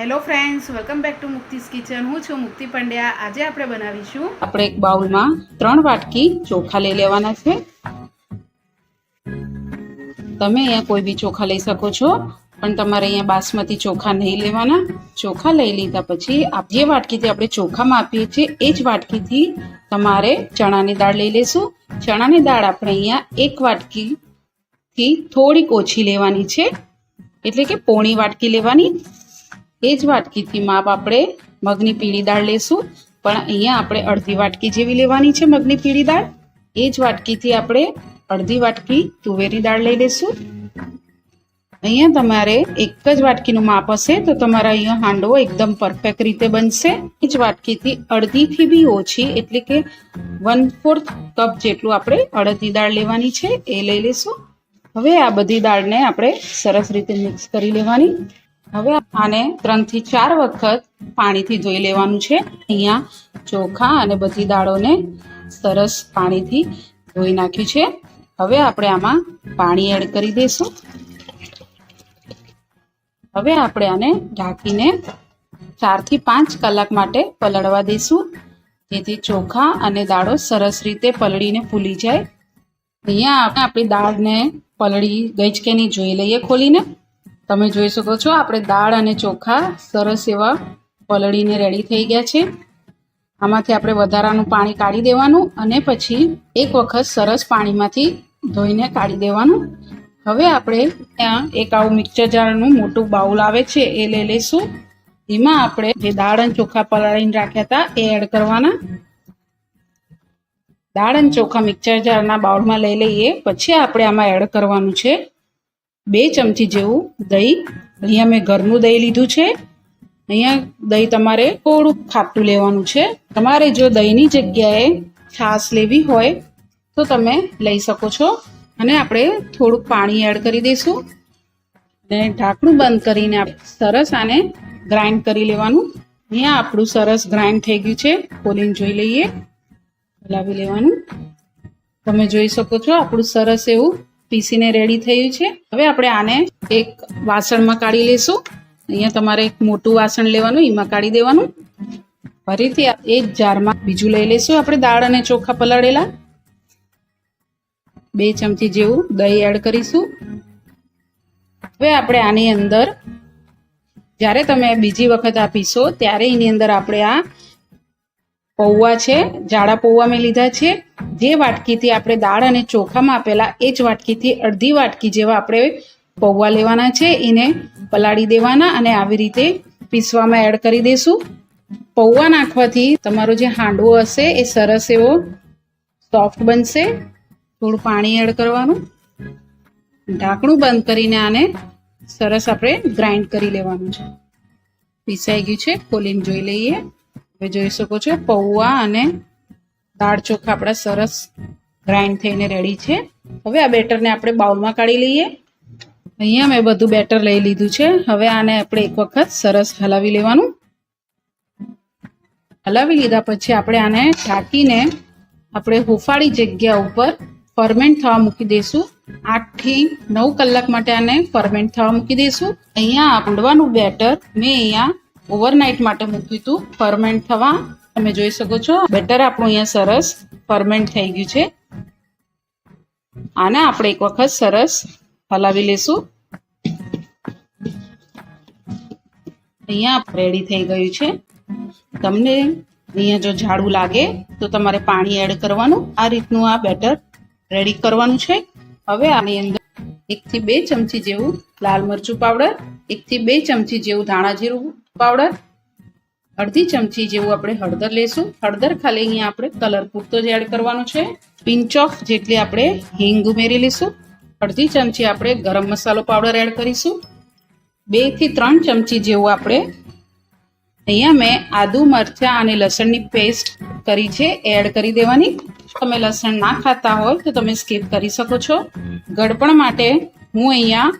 Hello friends welcome back to Mukti's kitchen હું છું મુક્તિ પંડ્યા. આજે આપણે બનાવીશું આપણે એક બાઉલમાં ત્રણ વાટકી ચોખા લઈ લેવાના છે. તમે અહીંયા કોઈ બી ચોખા લઈ શકો છો, પણ તમારે અહીંયા બાસમતી ચોખા નહીં લેવાના. ચોખા લઈ લીધા પછી જે વાટકીથી આપણે ચોખા માપીએ છીએ, એ જ વાટકીથી તમારે ચણાની દાળ લઈ લેશું. ચણાની દાળ આપણે અહીંયા એક વાટકીથી થોડીક ઓછી લેવાની છે. એટલે કે પોણી વાટકી લેવાની. એ જ વાટકીથી માપ આપણે મગની પીળી દાળ લેશું. પણ અહીંયા આપણે અડધી વાટકી જેવી લેવાની છે મગની પીળી દાળ. એ જ વાટકીથી આપણે અડધી વાટકી તુવેરી દાળ લઈ લેશું. અહીંયા તમારે એક જ વાટકીનું માપ હશે તો તમારા અહીંયા હાંડવો એકદમ પરફેક્ટ રીતે બનશે. એ જ વાટકીથી અડધીથી બી ઓછી, એટલે કે વન ફોર્થ કપ જેટલું આપણે અડધી દાળ લેવાની છે, એ લઈ લેશું. હવે આ બધી દાળને આપણે સરસ રીતે મિક્સ કરી લેવાની. હવે આને ત્રણથી ચાર વખત પાણીથી ધોઈ લેવાનું છે. અહીંયા ચોખા અને બધી દાળોને સરસ પાણીથી ધોઈ નાખ્યું છે. હવે આપણે આમાં પાણી એડ કરી દઈશું હવે આપણે આને ઢાંકીને ચારથી પાંચ કલાક માટે પલળવા દઈશું જેથી ચોખા અને દાળો સરસ રીતે પલળીને ફૂલી જાય. અહીંયા આપણે આપણી દાળને પલળી ગઈ છે કે નહીં જોઈ લઈએ ખોલીને. તમે જોઈ શકો છો, આપણે દાળ અને ચોખા સરસ એવા પલળીને રેડી થઈ ગયા છે. આમાંથી આપણે વધારાનું પાણી કાઢી દેવાનું અને પછી એક વખત સરસ પાણીમાંથી ધોઈને કાઢી દેવાનું. હવે આપણે ત્યાં એક આવું મિક્સર જારનું મોટું બાઉલ આવે છે, એ લઈ લઈશું. એમાં આપણે જે દાળ અને ચોખા પલાળીને રાખ્યા હતા, એ એડ કરવાના. દાળ અને ચોખા મિક્સર જારના બાઉલમાં લઈ લઈએ, પછી આપણે આમાં એડ કરવાનું છે. બે ચમચી જેવું દહીં. અહીંયા મેં ઘરનું દહીં લીધું છે. અહીંયા દહીં તમારે થોડુંક ખાટું લેવાનું છે. તમારે જો દહીંની જગ્યાએ છાશ લેવી હોય તો તમે લઈ શકો છો. અને આપણે થોડુંક પાણી એડ કરી દઈશું. અને ઢાંકણું બંધ કરીને સરસ આને ગ્રાઇન્ડ કરી લેવાનું. અહીંયા આપણું સરસ ગ્રાઇન્ડ થઈ ગયું છે. ખોલીને જોઈ લઈએ. હલાવી લેવાનું. તમે જોઈ શકો છો આપણું સરસ એવું પીસીને રેડી થયું છે. હવે આપણે આને એક વાસણમાં કાઢી લેશું. અહીંયા તમારે એક મોટું વાસણ લેવાનું, એમાં કાઢી દેવાનું. ફરીથી એ જ જારમાં બીજું લઈ લેશું. આપણે દાળ અને ચોખા પલાળેલા. બે ચમચી જેવું દહીં એડ કરીશું. હવે આપણે આની અંદર, જ્યારે તમે બીજી વખત આ પીશો ત્યારે એની અંદર આપણે આ પૌવા છે, જાડા પૌવા મેં લીધા છે. જે વાટકીથી આપણે દાળ અને ચોખામાં આપેલા, એ જ વાટકીથી અડધી વાટકી જેવા આપણે પૌવા લેવાના છે. એને પલાળી દેવાના અને આવી રીતે પીસવામાં એડ કરી દઈશું પૌવા નાખવાથી તમારો જે હાંડવો હશે, એ સરસ એવો સોફ્ટ બનશે. થોડું પાણી એડ કરવાનું. ઢાંકણું બંધ કરીને આને સરસ આપણે ગ્રાઇન્ડ કરી લેવાનું છે. પીસાઈ ગયું છે ખોલીને જોઈ લઈએ. હવે જોઈ શકો છો, પૌવા અને દાળ ચોખા આપણા સરસ ગ્રાઇન્ડ થઈને રેડી છે. હવે આ બેટરને આપણે બાઉલમાં કાઢી લઈએ. અહીંયા મેં બધું બેટર લઈ લીધું છે. હવે આને આપણે એક વખત સરસ હલાવી લેવાનું. હલાવી લીધા પછી આપણે આને ઢાંકીને આપણે હુફાળી જગ્યા ઉપર ફરમેન્ટ થવા મૂકી દઈશું. આઠથી નવ કલાક માટે આને ફરમેન્ટ થવા મૂકી દઈશું. અહીંયા હાંડવાનું બેટર મેં અહીંયા ઓવરનાઇટ માટે મૂક્યું હતું. ફરમેન્ટ થવા. તમે જોઈ શકો છો. બેટર આપણું અહીંયા સરસ ફરમેન્ટ થઈ ગયું છે. આને આપણે એક વખત સરસ હલાવી લેશું. અહીંયા રેડી થઈ ગયું છે. તમને અહીંયા જો ઝાડું લાગે, તો તમારે પાણી એડ કરવાનું. આ રીતનું આ બેટર રેડી કરવાનું છે. હવે આની અંદર એકથી બે ચમચી જેવું લાલ મરચું પાવડર એકથી બે ચમચી જેવું ધાણા જીરું પાવડર, અડધી ચમચી જેવું આપણે હળદર લેશું. હળદર ખાલી અહીંયા આપણે કલર પૂરતો જ એડ કરવાનો છે. પિંચ ઓફ જેટલી આપણે હિંગ ઉમેરી લઈશું. અડધી ચમચી આપણે ગરમ મસાલો પાવડર એડ કરીશું. બેથી ત્રણ ચમચી જેવું આપણે અહીંયા મેં આદુ, મરચાં અને લસણની પેસ્ટ કરી છે એડ કરી દેવાની. તમે લસણ ના ખાતા હોય તો તમે સ્કીપ કરી શકો છો. ગળપણ માટે હું અહીંયા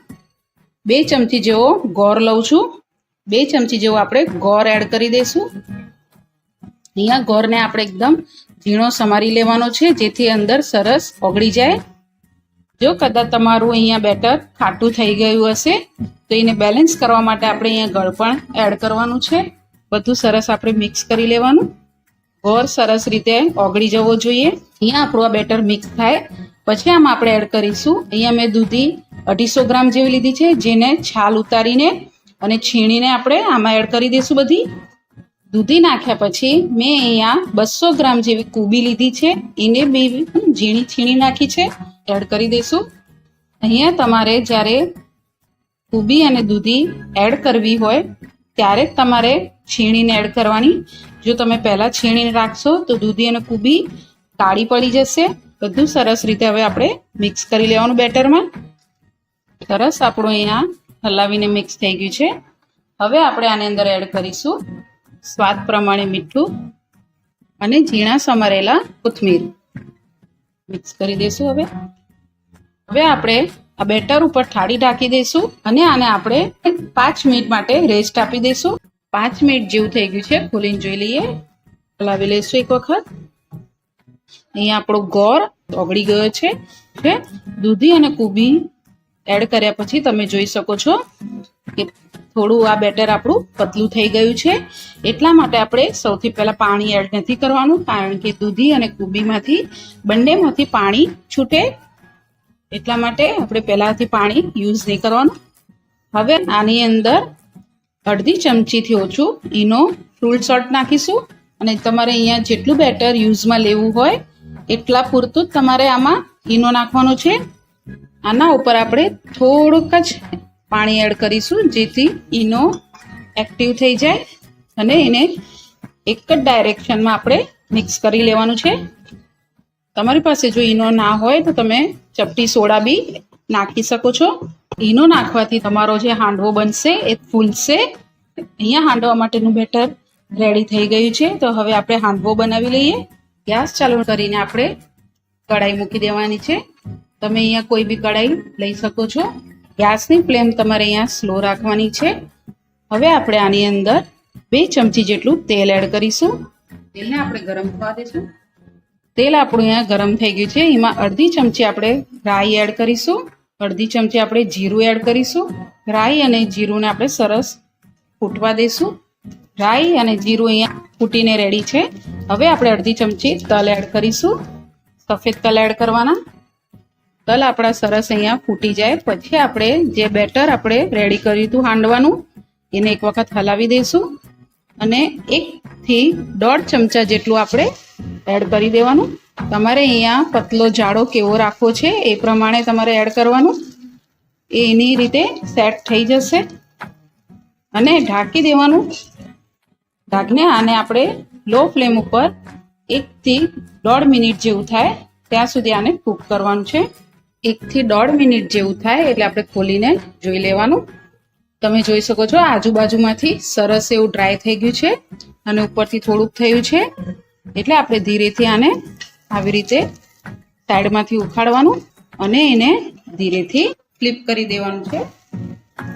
બે ચમચી જેવો ગોળ લઉં છું. બે ચમચી જેવો આપણે ગોળ એડ કરી દઈશું. અહીંયા ગોળને આપણે એકદમ ઝીણો સમારી લેવાનો છે, જેથી અંદર સરસ ઓગળી જાય. જો કદાચ તમારું અહીંયા બેટર ખાટું થઈ ગયું હશે, તો એને બેલેન્સ કરવા માટે આપણે અહીંયા ગળ પણ એડ કરવાનું છે. બધું સરસ આપણે મિક્સ કરી લેવાનું. ગોળ સરસ રીતે ઓગળી જવો જોઈએ. અહીંયા આપણું આ બેટર મિક્સ થાય. પછી આમાં આપણે એડ કરીશું. અહીંયા મેં દૂધી અઢીસો ગ્રામ જેવી લીધી છે, જેને છાલ ઉતારીને અને છીણીને આપણે આમાં એડ કરી દઈશું બધી. દૂધી નાખ્યા પછી મેં અહીંયા બસો ગ્રામ જેવી કુબી લીધી છે. એને બે ઝીણી છીણી નાખી છે. એડ કરી દઈશું. અહીંયા તમારે જ્યારે કુબી અને દૂધી એડ કરવી હોય, ત્યારે જ તમારે છીણીને એડ કરવાની. જો તમે પહેલાં છીણીને રાખશો, તો દૂધી અને કુબી કાળી પડી જશે. બધું સરસ રીતે હવે આપણે મિક્સ કરી લેવાનું બેટરમાં. સરસ આપણું અહીંયા હલાવીને મિક્સ થઈ ગયું છે. હવે આપણે આની અંદર એડ કરીશું. સ્વાદ પ્રમાણે મીઠું અને ઝીણા સમારેલા કોથમીર. મિક્સ કરી દઈશું હવે. હવે આપણે આ બેટર ઉપર થાળી ઢાંકી દઈશું અને આને આપણે પાંચ મિનિટ માટે રેસ્ટ આપી દઈશું પાંચ મિનિટ જેવું થઈ ગયું છે. ખોલીને જોઈ લઈએ. હલાવી લઈશું એક વખત. અહીંયા આપણો ગોળ ઓગળી ગયો છે? દૂધી અને કુબી એડ કર્યા પછી તમે જોઈ શકો છો કે થોડું આ બેટર આપણું પતલું થઈ ગયું છે. એટલા માટે આપણે સૌથી પહેલા પાણી એડ નથી કરવાનું, કારણ કે દૂધી અને કુબીમાંથી બંનેમાંથી પાણી છૂટે. એટલા માટે આપણે પહેલાથી પાણી યુઝ નહીં કરવાનું. હવે આની અંદર અડધી ચમચીથી ઓછું ઈનો ફ્રૂટ સોલ્ટ નાખીશું. અને તમારે અહીંયા જેટલું બેટર યુઝમાં લેવું હોય, એટલા પૂરતું જ તમારે આમાં ઈનો નાખવાનો છે. આના ઉપર આપણે થોડુંક જ પાણી એડ કરીશું, જેથી ઈનો એક્ટિવ થઈ જાય અને એને એક જ ડાયરેક્શનમાં આપણે મિક્સ કરી લેવાનું છે. તમારી પાસે જો ઈનો ના હોય તો તમે ચપટી સોડા બી નાખી શકો છો. ઈનો નાખવાથી તમારો જે હાંડવો બનશે એ ફૂલશે. અહીંયા હાંડવા માટેનું બેટર રેડી થઈ ગયું છે. તો હવે આપણે હાંડવો બનાવી લઈએ. ગેસ ચાલુ કરીને આપણે કઢાઈ મૂકી દેવાની છે. તમે અહીંયા કોઈ બી કઢાઈ લઈ શકો છો. ગેસની ફ્લેમ તમારે અહીંયા સ્લો રાખવાની છે. હવે આપણે આની અંદર બે ચમચી જેટલું તેલ એડ કરીશું. તેલને આપણે ગરમ થવા દઈશું તેલ આપણું અહીંયા ગરમ થઈ ગયું છે. એમાં અડધી ચમચી આપણે રાઈ એડ કરીશું. અડધી ચમચી આપણે જીરું એડ કરીશું. રાઈ અને જીરુંને આપણે સરસ ફૂટવા દઈશું રાઈ અને જીરું અહીંયા ફૂટીને રેડી છે. હવે આપણે અડધી ચમચી તલ એડ કરીશું. સફેદ તલ એડ કરવાના. તલ આપણા સરસ અહીંયા ફૂટી જાય. પછી આપણે જે બેટર આપણે રેડી કર્યું હતું હાંડવાનું, એને એક વખત હલાવી દઈશું અને એકથી દોઢ ચમચા જેટલું આપણે એડ કરી દેવાનું. તમારે અહીંયા પતલો જાડો કેવો રાખવો છે એ પ્રમાણે તમારે એડ કરવાનું. એ એની રીતે સેટ થઈ જશે. અને ઢાંકી દેવાનું ઢાંકને આને આપણે લો ફ્લેમ ઉપર એકથી દોઢ મિનિટ જેવું થાય. ત્યાં સુધી આને કૂક કરવાનું છે. એકથી દોઢ મિનિટ જેવું થાય એટલે આપણે ખોલીને જોઈ લેવાનું. તમે જોઈ શકો છો, આજુબાજુમાંથી સરસ એવું ડ્રાય થઈ ગયું છે અને ઉપરથી થોડુંક થયું છે. એટલે આપણે ધીરેથી આને આવી રીતે સાઈડમાંથી ઉખાડવાનું અને એને ધીરેથી ફ્લિપ કરી દેવાનું છે.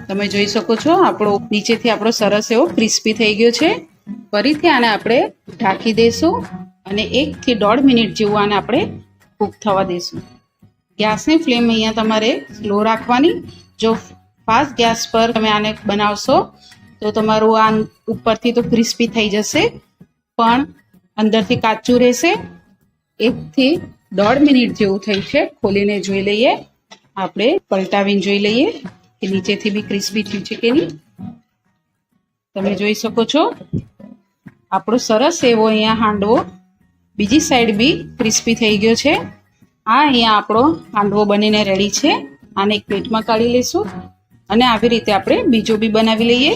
તમે જોઈ શકો છો, આપણો નીચેથી આપણો સરસ એવો ક્રિસ્પી થઈ ગયો છે. ફરીથી આને આપણે ઢાંકી દઈશું અને એકથી દોઢ મિનિટ જેવું આને આપણે કૂક થવા દઈશું ગેસની ફ્લેમ અહીંયા તમારે સ્લો રાખવાની. જો ફાસ્ટ ગેસ પર તમે આને બનાવશો, તો તમારું આ ઉપરથી તો ક્રિસ્પી થઈ જશે, પણ અંદરથી કાચું રહેશે. એકથી દોઢ મિનિટ જેવું થયું છે, ખોલીને જોઈ લઈએ. આપણે પલટાવીને જોઈ લઈએ કે નીચેથી બી ક્રિસ્પી થયું છે કે નહીં. તમે જોઈ શકો છો, આપણો સરસ એવો અહીંયા હાંડવો બીજી સાઈડ બી ક્રિસ્પી થઈ ગયો છે. આ અહીંયા આપણો હાંડવો બનીને રેડી છે. આને એક પ્લેટમાં કાઢી લઈશું. અને આવી રીતે આપણે બીજો બી બનાવી લઈએ.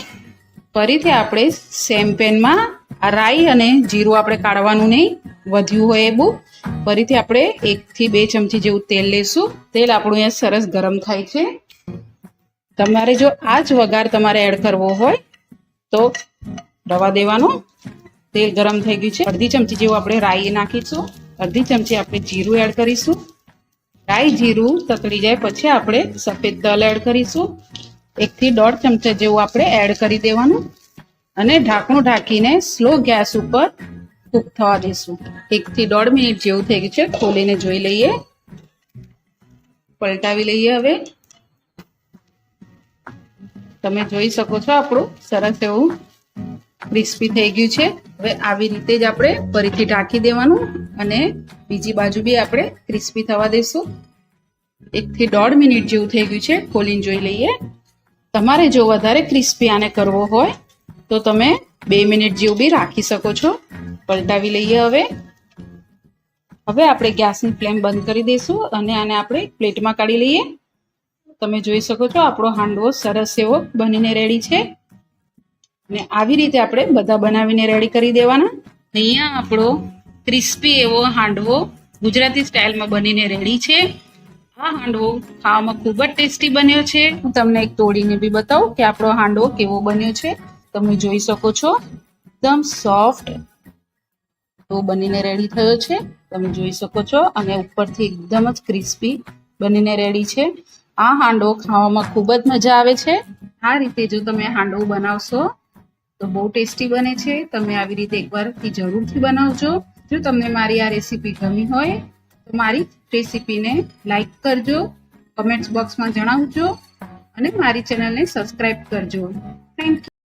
ફરીથી આપણે સેમ પેનમાં આ રાઈ અને જીરું આપણે કાઢવાનું નહીં. વધ્યું હોય એ બહુ. ફરીથી આપણે એકથી બે ચમચી જેવું તેલ લેશું તેલ આપણું અહીંયા સરસ ગરમ થાય છે. તમારે જો આ જ વઘાર તમારે એડ કરવો હોય, તો રવા દેવાનો. તેલ ગરમ થઈ ગયું છે. અડધી ચમચી જેવું આપણે રાઈ નાખીશું. અડધી ચમચી આપણે જીરું એડ કરીશું. રાઈ જીરું તકડી જાય પછી આપણે સફેદ દલ એડ કરીશું. એકથી દોઢ ચમચા જેવું આપણે એડ કરી દેવાનું. અને ઢાંકણું ઢાંકીને સ્લો ગેસ ઉપર કૂક થવા દઈશું એકથી દોઢ મિનિટ જેવું થઈ ગયું છે. ખોલીને જોઈ લઈએ. પલટાવી લઈએ હવે. તમે જોઈ શકો છો આપણું સરસ એવું ક્રિસ્પી થઈ ગયું છે. હવે આવી રીતે જ આપણે ફરીથી ઢાંકી દેવાનું અને બીજી બાજુ બી આપણે ક્રિસ્પી થવા દઈશું. એકથી દોઢ મિનિટ જેવું થઈ ગયું છે. ખોલીને જોઈ લઈએ. તમારે જો વધારે ક્રિસ્પી આને કરવો હોય, તો તમે બે મિનિટ જેવું બી રાખી શકો છો. પલટાવી લઈએ હવે. હવે આપણે ગેસની ફ્લેમ બંધ કરી દઈશું અને આને આપણે પ્લેટમાં કાઢી લઈએ. તમે જોઈ શકો છો આપણો હાંડવો સરસ એવો બનીને રેડી છે. ને આવી રીતે આપણે બધા બનાવીને રેડી કરી દેવાના. અહીંયા આપણો ક્રિસ્પી એવો હાંડવો ગુજરાતી સ્ટાઇલમાં બનીને રેડી છે. આ હાંડવો ખાવામાં ખૂબ જ ટેસ્ટી બન્યો છે. હું તમને એક તોડીને બી બતાવું કે આપણો હાંડવો કેવો બન્યો છે. તમે જોઈ શકો છો. એકદમ સોફ્ટ તો બનીને રેડી થયો છે. તમે જોઈ શકો છો અને ઉપરથી એકદમ જ ક્રિસ્પી બનીને રેડી છે. આ હાંડવો ખાવામાં ખૂબ જ મજા આવે છે. આ રીતે જો તમે હાંડવો બનાવશો તો બહુ ટેસ્ટી બને છે. તમે આવી રીતે એકવારથી જરૂરથી બનાવજો. જો તમને મારી આ રેસીપી ગમી હોય, તો મારી રેસીપીને લાઈક કરજો, કમેન્ટ્સ બોક્સમાં જણાવજો અને મારી ચેનલને સબસ્ક્રાઈબ કરજો. Thank you